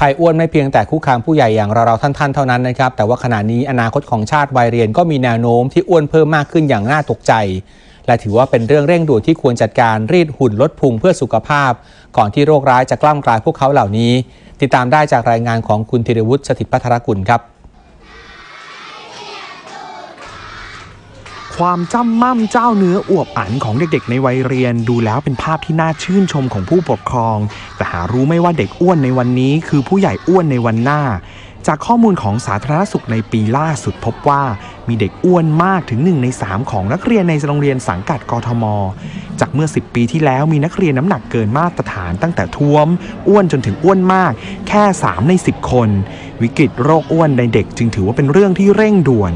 ภัยอ้วนไม่เพียงแต่คุกคามผู้ใหญ่อย่างเราๆท่านๆเท่านั้นนะครับ แต่ว่าขณะนี้อนาคตของชาติวัยเรียนก็มีแนวโน้มที่อ้วนเพิ่มมากขึ้นอย่างน่าตกใจ และถือว่าเป็นเรื่องเร่งด่วนที่ควรจัดการรีดหุ่นลดพุงเพื่อสุขภาพ ก่อนที่โรคร้ายจะกล้ำกลายพวกเขาเหล่านี้ ติดตามได้จากรายงานของคุณธีรวุฒิสถิตพัทรกุลครับ ความจ้ำม่ำเจ้าเนื้ออวบอันของเด็กๆ ในวัยเรียนดูแล้วเป็นภาพที่น่าชื่นชมของผู้ปกครอง แต่หารู้ไม่ว่าเด็กอ้วนในวันนี้คือผู้ใหญ่อ้วนในวันหน้า จากข้อมูลของสาธารณสุขในปีล่าสุดพบว่า มีเด็กอ้วนมากถึง 1 ใน 3 ของนักเรียนในโรงเรียนสังกัดกทม จากเมื่อ 10 ปีที่แล้วมีนักเรียนน้ำหนักเกินมาตรฐานตั้งแต่ท้วม อ้วนจนถึงอ้วนมาก แค่ 3 ใน 10 คน วิกฤตโรคอ้วนในเด็กจึงถือว่าเป็นเรื่องที่เร่งด่วน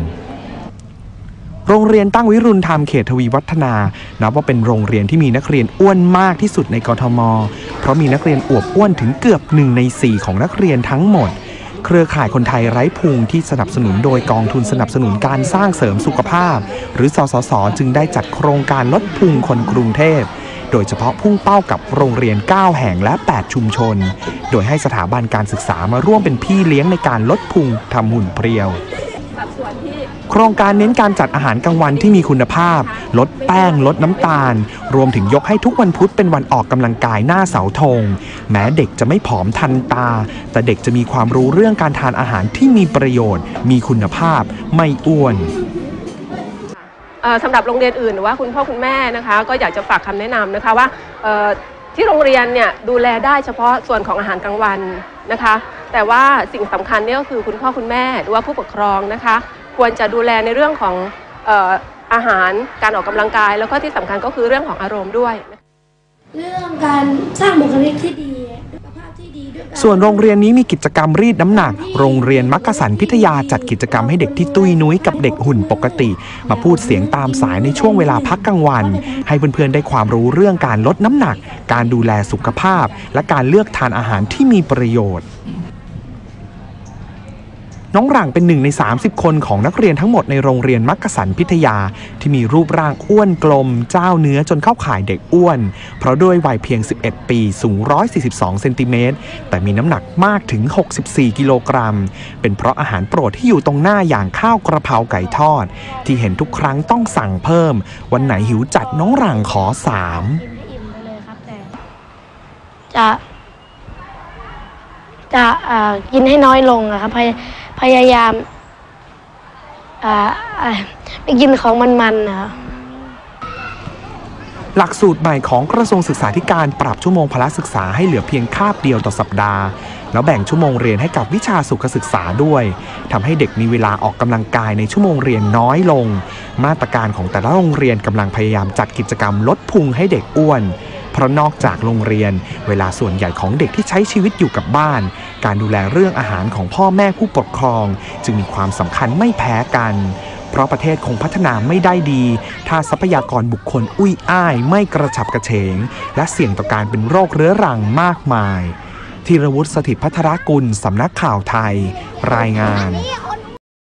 โรงเรียนตั้งวิรุณธรรมเขตทวีวัฒนา นับว่าเป็นโรงเรียนที่มีนักเรียนอ้วนมากที่สุดในกทม เพราะมีนักเรียนอวบอ้วนถึงเกือบหนึ่งใน4ของนักเรียนทั้งหมด เครือข่ายคนไทยไร้พุงที่สนับสนุนโดยกองทุนสนับสนุนการสร้างเสริมสุขภาพ หรือสสส จึงได้จัดโครงการลดพุงคนกรุงเทพโดยเฉพาะพุ่งเป้ากับโรงเรียน 9 แห่งและ 8 ชุมชน โดยให้สถาบันการศึกษามาร่วมเป็นพี่เลี้ยงในการลดพุงทำหุ่นเพรียว โครงการเน้นการจัดอาหารกลางวันที่มีคุณภาพ ลดแป้ง ลดน้ำตาล รวมถึงยกให้ทุกวันพุธเป็นวันออกกำลังกายหน้าเสาธง แม้เด็กจะไม่ผอมทันตา แต่เด็กจะมีความรู้เรื่องการทานอาหารที่มีประโยชน์ มีคุณภาพ ไม่อ้วนสำหรับโรงเรียนอื่นหรือว่าคุณพ่อคุณแม่นะคะ ก็อยากจะฝากคำแนะนำนะคะว่าที่โรงเรียนเนี่ยดูแลได้เฉพาะส่วนของอาหารกลางวันนะคะ แต่ว่าสิ่งสำคัญเนี่ยก็คือคุณพ่อคุณแม่หรือว่าผู้ปกครองนะคะ ควรจะดูแลในเรื่องของออาหารการออกกำลังกาย แล้วก็ที่สำคัญก็คือเรื่องของอารมณ์ด้วย เรื่องการสร้างบุคลิกที่ดีสุขภาพที่ดีด้วยการส่วนโรงเรียนนี้มีกิจกรรมรีดน้ำหนัก โรงเรียนมักกะสันพิทยาจัดกิจกรรมให้เด็กที่ตุ้ยนุ้ยกับเด็กหุ่นปกติ มาพูดเสียงตามสายในช่วงเวลาพักกลางวัน ให้เพื่อนๆได้ความรู้เรื่องการลดน้ำหนัก การดูแลสุขภาพ และการเลือกทานอาหารที่มีประโยชน์ น้องหลังเป็นหนึ่งใน 30 คนของนักเรียนทั้งหมดในโรงเรียนมักกะสันพิทยา ที่มีรูปร่างอ้วนกลม เจ้าเนื้อจนเข้าข่ายเด็กอ้วน เพราะด้วยวัยเพียง 11 ปีสูง 142 เซนติเมตรแต่มีน้ำหนักมากถึง 64 กิโลกรัม เป็นเพราะอาหารโปรดที่อยู่ตรงหน้าอย่างข้าวกระเพราไก่ทอด ที่เห็นทุกครั้งต้องสั่งเพิ่ม วันไหนหิวจัดน้องหลังขอสามอิ่มไปเลยครับจะจะอ่อกินให้น้อยลงอะครับ พยายามอ่าไม่กินของมันๆนะหลักสูตรใหม่ของกระทรวงศึกษาธิการปรับชั่วโมงพละศึกษาให้เหลือเพียงคาบเดียวต่อสัปดาห์ แล้วแบ่งชั่วโมงเรียนให้กับวิชาสุขศึกษาด้วยทำให้เด็กมีเวลาออกกำลังกายในชั่วโมงเรียนน้อยลง มาตรการของแต่ละโรงเรียนกำลังพยายามจัดกิจกรรมลดพุงให้เด็กอ้วน ราะนอกจากโรงเรียน เวลาส่วนใหญ่ของเด็กที่ใช้ชีวิตอยู่กับบ้าน การดูแลเรื่องอาหารของพ่อแม่ผู้ปกครอง จึงมีความสำคัญไม่แพ้กันเพราะประเทศคงพัฒนาไม่ได้ดี ถ้าทรัพยากรบุคคลอุ้ยอ้ายไม่กระฉับกระเฉง และเสี่ยงต่อการเป็นโรคเรื้อรังมากมายธีรวุฒิสถิตพัทรกุลสำนักข่าวไทย รายงาน